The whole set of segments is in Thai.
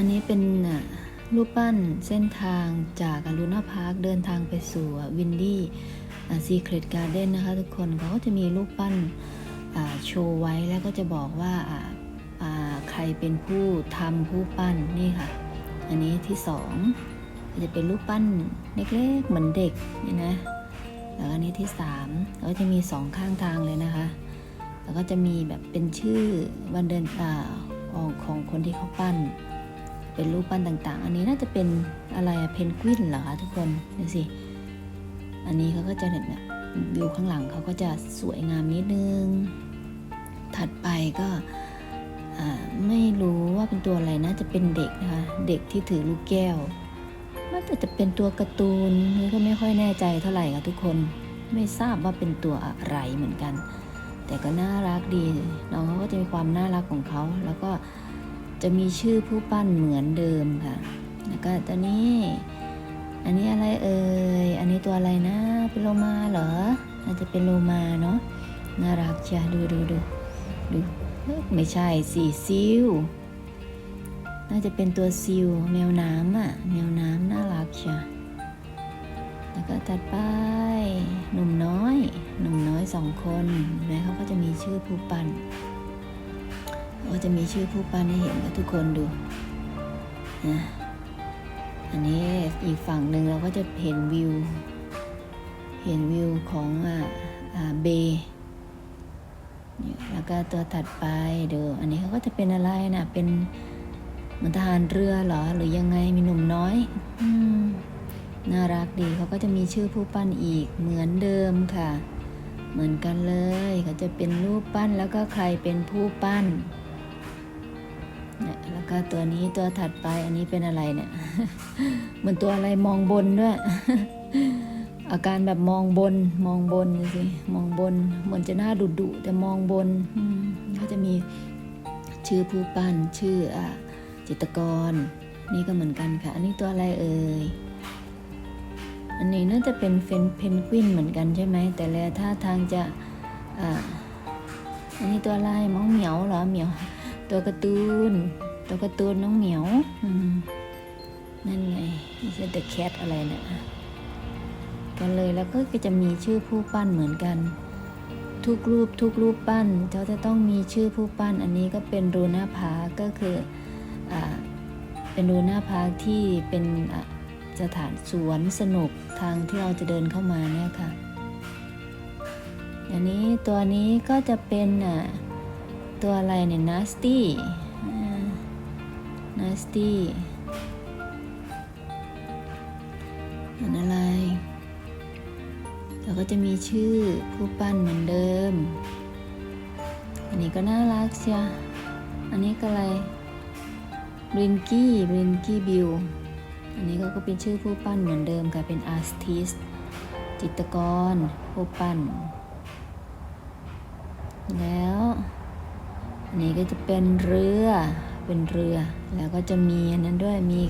อันนี้เป็นรูปปั้นเส้นทางจากลูน่าพาร์คเดินทางไปสู่วินดี้ซีเครตการ์เด้นนะคะทุกคนเขาก็จะมีรูปปั้นโชว์ไว้แล้วก็จะบอกว่าใครเป็นผู้ทำผู้ปั้นนี่ค่ะ อันนี้ที่สองจะเป็นรูปปั้นเล็กๆเหมือนเด็กนี่นะแล้วอันนี้ที่สามแล้วก็จะมีสองข้างทางเลยนะคะ แล้วก็จะมีแบบเป็นชื่อวันเดือนอ่าของของคนที่เขาปั้น เป็นรูปปั้นต่างๆ อันนี้น่าจะเป็นอะไรอะเพนกวินเหรอคะทุกคนดูสิ อันนี้เขาก็จะเห็นแบบวิวข้างหลังเขาก็จะสวยงามนิดนึง ถัดไปก็ไม่รู้ว่าเป็นตัวอะไรนะจะเป็นเด็กนะคะ เด็กที่ถือลูกแก้วน่าจะจะเป็นตัวการ์ตูนนี่ก็ไม่ค่อยแน่ใจเท่าไหร่ค่ะทุกคนไม่ทราบว่าเป็นตัวอะไรเหมือนกัน แต่ก็น่ารักดีน้องเขาก็จะมีความน่ารักของเขาแล้วก็ จะมีชื่อผู้ปั้นเหมือนเดิมค่ะ แล้วก็ตัวนี้ อันนี้อะไรเอ่ย อันนี้ตัวอะไรนะ เป็นโลมาเหรอ น่าจะเป็นโลมาเนาะ น่ารักจ้ะดูดูดูดูเฮ้ยไม่ใช่สีซิลน่าจะเป็นตัวซิลแมวน้ำอะ แมวน้ำน่ารักจ้ะแล้วก็ตัดไปหนุ่มน้อย หนุ่มน้อยสองคนเห็นไหมเขาก็จะมีชื่อผู้ปัน เขาก็จะมีชื่อผู้ปั้นให้เห็นกับทุกคนดูนะอันนี้อีกฝั่งหนึ่งเราก็จะเห็นวิว เห็นวิวของอ่าอ่าเบแล้วก็ตัวถัดไปเดูอันนี้เขาก็จะเป็นอะไรนะเป็นเหมือนทหารเรือเหรอ หรือยังไงมีหนุ่มน้อยอน่ารักดีเขาก็จะมีชื่อผู้ปั้นอีกเหมือนเดิมค่ะ เหมือนกันเลยเขาจะเป็นรูปปั้นแล้วก็ใครเป็นผู้ปั้น เนี่ยแล้วก็ตัวนี้ตัวถัดไปอันนี้เป็นอะไรเนี่ยเหมือนตัวอะไรมองบนด้วย อาการแบบมองบนมองบนสิมองบน เหมือนจะหน้าดุดุแต่มองบนอืมเขาจะมีชื่อผู้ปั้นชื่ออจิตกร นี่ก็เหมือนกันค่ะ อันนี้ตัวอะไรเอ่ยอันนี้น่าจะเป็นเฟนเพนกวินเหมือนกันใช่ไหมแต่แล้วท่าทางจะอ่าอันนี้ตัวอะไรมองเหมียวเหรอเหมียว ตัวการ์ตูน ตัวการ์ตูนน้องเหมียวนั่นไงไม่ใช่ The Cat อะไรเนะี่ยกันเลยแล้วก็จะมีชื่อผู้ปั้นเหมือนกัน ทุกรูปทุกรูปปั้นเขาจะต้องมีชื่อผู้ปั้น อันนี้ก็เป็นรูน่าพาก็คืออเป็นรูน่าพาที่เป็นสถานสวนสนุกทางที่เราจะเดินเข้ามาเนี่ยค่ะ อันนี้ตัวนี้ก็จะเป็นอะ ตัวอะไรเนี่ยนัสตี้นัสตี้อันอะไรแล้วก็จะมีชื่อผู้ปั้นเหมือนเดิม อันนี้ก็น่ารักเชียอันนี้ก็อะไรรินกี้รินกี้บิวอันนี้ก็เป็นชื่อผู้ปั้นเหมือนเดิมค่ะเป็นอาร์ติสจิตรกรผู้ปั้น แล้ว อันนี้ก็จะเป็นเรือ เป็นเรือ แล้วก็จะมีอันนั้นด้วย มี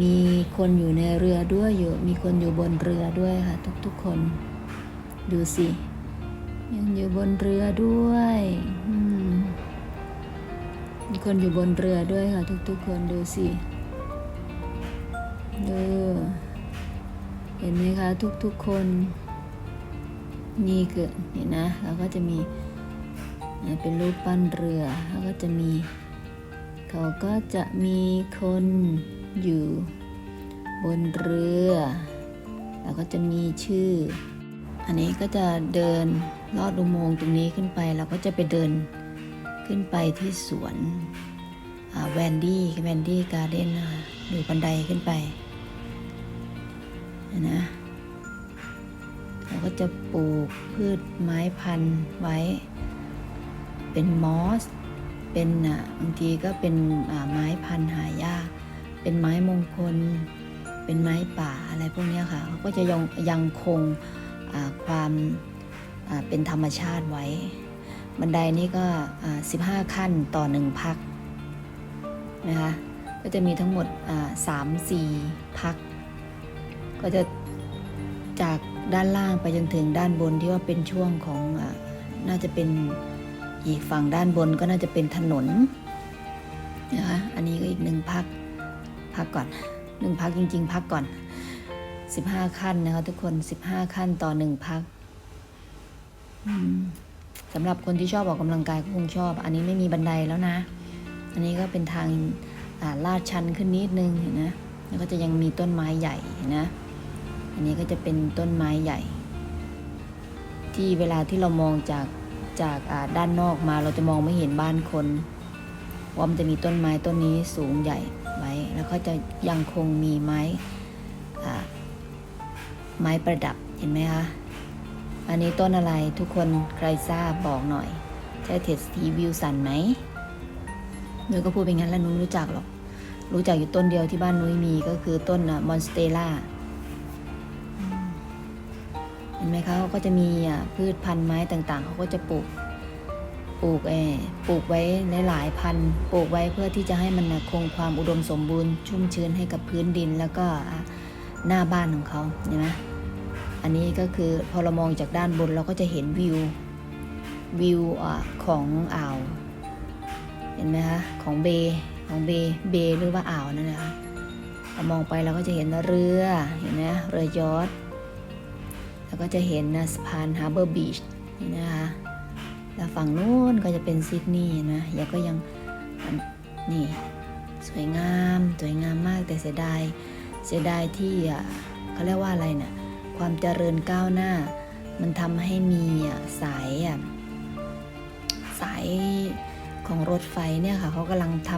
มีคนอยู่ในเรือด้วยอยู่ มีคนอยู่บนเรือด้วยค่ะ ทุกๆคน ดูสิ ยังอยู่บนเรือด้วยอืมมีคนอยู่บนเรือด้วยค่ะ ทุกๆคนดูสิดูเห็นไหมคะ ทุกๆคน นี่คือเห็นนะ แล้วก็จะมี เป็นรูปปั้นเรือแล้วก็จะมี เขาก็จะมีคนอยู่บนเรือ แล้วก็จะมีชื่อ อันนี้ก็จะเดินลอดอุโมงค์ตรงนี้ขึ้นไปเราก็จะไปเดินขึ้นไปที่สวนแวนดี้แวนดี้การ์เด้นนะคะดูบันไดขึ้นไปนะเราก็จะปลูกพืชไม้พันธุ์ไว้ เป็นมอส เป็นอะบางทีก็เป็นไม้พันธุ์หายาก เป็นไม้มงคล เป็นไม้ป่าอะไรพวกนี้ค่ะเขาก็จะยังยังคงความเป็นธรรมชาติไว้ บันไดนี้ก็ 15 ขั้นต่อหนึ่งพักนะคะ ก็จะมีทั้งหมดอ่าสามสี่พัก ก็จะจากด้านล่างไปจนถึงด้านบนที่ว่าเป็นช่วงของอน่าจะเป็น อีกฝั่งด้านบนก็น่าจะเป็นถนนนะคะอันนี้ก็อีกหนึ่งพักพักก่อนหนึ่งพักจริง ๆ พักก่อนสิบห้าขั้นนะคะทุกคนสิบห้าขั้นต่อหนึ่งพักสำหรับคนที่ชอบออกกำลังกายก็คงชอบ อันนี้ไม่มีบันไดแล้วนะ อันนี้ก็เป็นทางาลาดชันขึ้นนิดนึงเห็นนะแล้วก็จะยังมีต้นไม้ใหญ่นะ อันนี้ก็จะเป็นต้นไม้ใหญ่ ที่เวลาที่เรามองจาก จากด้านนอกมาเราจะมองไม่เห็นบ้านคนเพรามันจะมีต้นไม้ต้นนี้สูงใหญ่ไว้แล้วก็จะยังคงมีไม้ไม้ประดับเห็นไหมคะอันนี้ต้นอะไรทุกคนใครทราบบอกหน่อย ใช่เทสทีวิวสันไหมนุ้ยก็พูดไปงั้นแล้วนุ้ยรู้จักหรอก รู้จักอยู่ต้นเดียวที่บ้านนุ้ยมีก็คือต้นมอนสเตล่าเห็นไหมคะเขาก็จะมีพืชพันธุ์ไม้ต่างๆ เขาก็จะปลูกปลูกเออปลูกไว้หลายๆพันปลูกไว้เพื่อที่จะให้มันคงความอุดมสมบูรณ์ ชุ่มชื้นให้กับพื้นดินแล้วก็หน้าบ้านของเขาเห็นไหมอันนี้ก็คือพอเรามองจากด้านบนเราก็จะเห็นวิววิวอของอ่าว เห็นไหมคะของเบของเบเบหรือว่าอ่าวนั่นนะคะมองไปเราก็จะเห็นเรือเห็นไหมเรือยอชต์ แล้วก็จะเห็นนะสะพานฮาร์เบอร์บีชนี่นะคะ แล้วฝั่งนู้นก็จะเป็นซิดนีย์นะยังก็ยังนี่สวยงามสวยงามมากแต่เสียดายเสียดายที่อะเขาเรียกว่าอะไรนะ่ะความเจริญก้าวหน้า มันทำให้มีอะสายอะสายของรถไฟเนี่ยค่ะเขากำลังท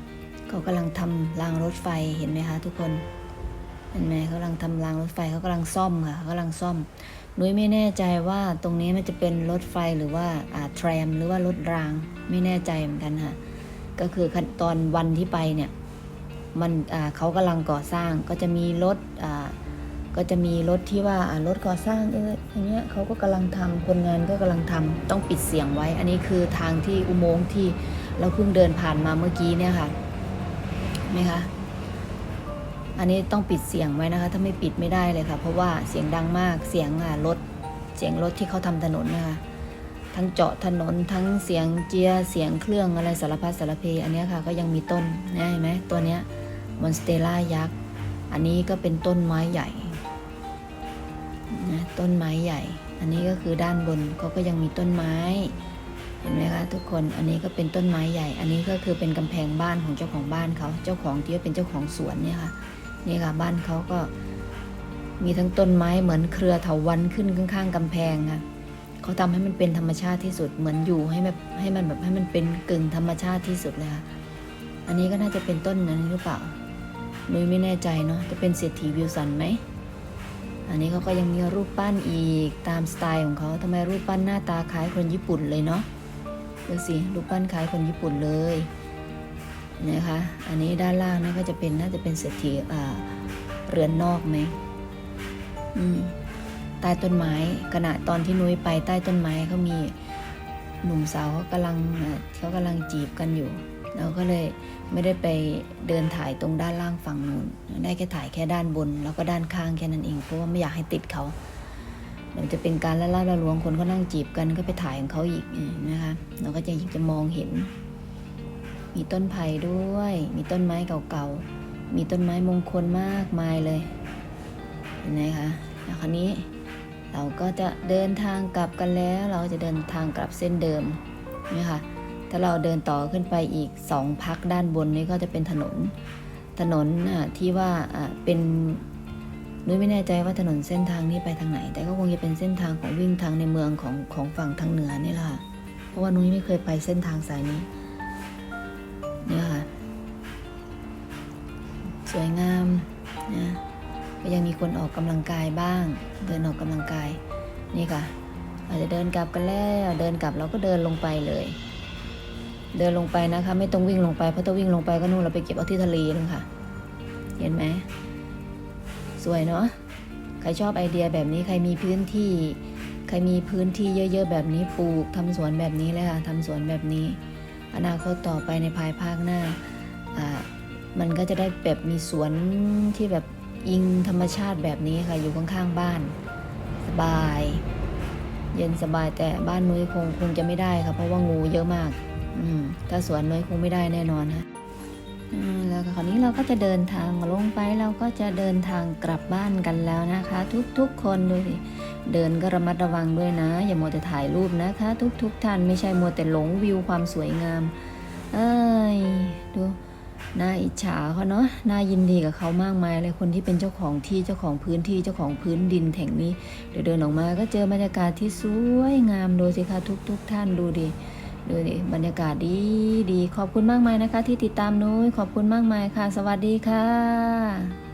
ำเขากำลังทำรางรถไฟเห็นไหมคะทุกคน เห็นไหมเขากำลังทำรางรถไฟเขากำลังซ่อมค่ะเขากำลังซ่อมนุ้ยไม่แน่ใจว่าตรงนี้มันจะเป็นรถไฟหรือว่าอ่าแทรมหรือว่ารถรางไม่แน่ใจเหมือนกันค่ะก็คือขั้นตอนวันที่ไปเนี่ยมันอ่าเขากำลังก่อสร้างก็จะมีรถอ่าก็จะมีรถที่ว่ารถก่อสร้างเอออย่างเงี้ยเขาก็กำลังทำคนงานก็กำลังทำต้องปิดเสียงไว้ อันนี้คือทางที่อุโมงค์ที่เราเพิ่งเดินผ่านมาเมื่อกี้เนี่ยค่ะเห็นไหมคะ อันนี้ต้องปิดเสียงไว้นะคะ ถ้าไม่ปิดไม่ได้เลยค่ะ เพราะว่าเสียงดังมากเสียงอะรถเสียงรถที่เขาทำถนนนะคะทั้งเจาะถนนทั้งเสียงเจียเสียงเครื่องอะไรสารพัดสารเพอันนี้ค่ะก็ยังมีต้นนะเห็นไหมตัวเนี้ยมอนสเตล่ายักษ์อันนี้ก็เป็นต้นไม้ใหญ่นะต้นไม้ใหญ่ อันนี้ก็คือด้านบนเขาก็ยังมีต้นไม้ เห็นไหมคะทุกคนอันนี้ก็เป็นต้นไม้ใหญ่ อันนี้ก็คือเป็นกำแพงบ้านของเจ้าของบ้านเขาเจ้าของที่เป็นเจ้าของสวนเนี่ยค่ะ นี่ค่ะบ้านเขาก็มีทั้งต้นไม้เหมือนเครือเถาวัลย์ขึ้นข้างๆกำแพงค่ะเขาทำให้มันเป็นธรรมชาติที่สุดเหมือนอยู่ให้แบบให้มันแบบให้มันเป็นกึ่งธรรมชาติที่สุดเลยค่ะอันนี้ก็น่าจะเป็นต้นนั้นหรือเปล่านุ้ยไม่แน่ใจเนาะจะเป็นเศรษฐีวิวสันไหมอันนี้เขาก็ยังมีรูปปั้นอีกตามสไตล์ของเขาทำไมรูปปั้นหน้าตาคล้ายคนญี่ปุ่นเลยเนาะดูสิรูปปั้นคล้ายคนญี่ปุ่นเลย นะคะอันนี้ด้านล่างนะก็จะเป็นน่าจะเป็นเศรษฐีเรือนนอกไหมอืมใต้ต้นไม้ขณะตอนที่นุ้ยไปใต้ต้นไม้เขามีหนุ่มสาวเขากำลังเขากำลังจีบกันอยู่ เราก็เลยไม่ได้ไปเดินถ่ายตรงด้านล่างฝั่งนู้นได้แค่ถ่ายแค่ด้านบน แล้วก็ด้านข้างแค่นั้นเองเพราะว่าไม่อยากให้ติดเขาเดี๋ยวจะเป็นการละล่าละลวงคนเขานั่งจีบกันก็ไปถ่ายของเขาอีกนะคะเราก็จะจะมองเห็น มีต้นไผ่ด้วย มีต้นไม้เก่าๆ มีต้นไม้มงคลมากมายเลย เห็นไหมคะแล้วคราวนี้เราก็จะเดินทางกลับกันแล้ว เราจะเดินทางกลับเส้นเดิมนี่ค่ะ ถ้าเราเดินต่อขึ้นไปอีกสองพักด้านบนนี้ก็จะเป็นถนน ถนนอะที่ว่าเป็นนุ้ยไม่แน่ใจว่าถนนเส้นทางนี้ไปทางไหน แต่ก็คงจะเป็นเส้นทางของวิ่งทางในเมืองของของฝั่งทางเหนือนี่แหละเพราะว่านุ้ยไม่เคยไปเส้นทางสายนี้ เนี่ยค่ะ สวยงามนะก็ยังมีคนออกกำลังกายบ้าง เดินออกกำลังกาย นี่ค่ะเราจะเดินกลับกันแล้ว เดินกลับเราก็เดินลงไปเลย เดินลงไปนะคะ ไม่ต้องวิ่งลงไป เพราะถ้าวิ่งลงไปก็นู่นเราไปเก็บเอาที่ทะเลนึงค่ะ เห็นไหม สวยเนาะ ใครชอบไอเดียแบบนี้ ใครมีพื้นที่ ใครมีพื้นที่เยอะ ๆ แบบนี้ ปลูกทำสวนแบบนี้เลยค่ะทำสวนแบบนี้ อนาคตต่อไปในภายภาคหน้า มันก็จะได้แบบมีสวนที่แบบอิงธรรมชาติแบบนี้ค่ะ อยู่ข้างๆบ้าน สบาย เย็นสบายแต่บ้านนุ้ยคงคงจะไม่ได้ค่ะ เพราะว่างูเยอะมาก อืมถ้าสวนนุ้ยคงไม่ได้แน่นอนค่ะแล้วคราวนี้เราก็จะเดินทางลงไปเราก็จะเดินทางกลับบ้านกันแล้วนะคะ ทุกๆคนดูสิ เดินก็ระมัดระวังด้วยนะ อย่ามัวแต่ถ่ายรูปนะคะ ทุกๆท่านไม่ใช่มัวแต่หลงวิวความสวยงาม เอ้ยดูน่าอิจฉาเขาเนาะน่ายินดีกับเขามากมายเลยคนที่เป็นเจ้าของที่เจ้าของพื้นที่เจ้าของพื้นดินแห่งนี้เดี๋ยวเดินออกมาก็เจอบรรยากาศที่สวยงามดูสิคะทุกๆท่านดูดิดูดิบรรยากาศดีดีขอบคุณมากมายนะคะ ที่ติดตามนุ้ยขอบคุณมากมายค่ะ สวัสดีค่ะ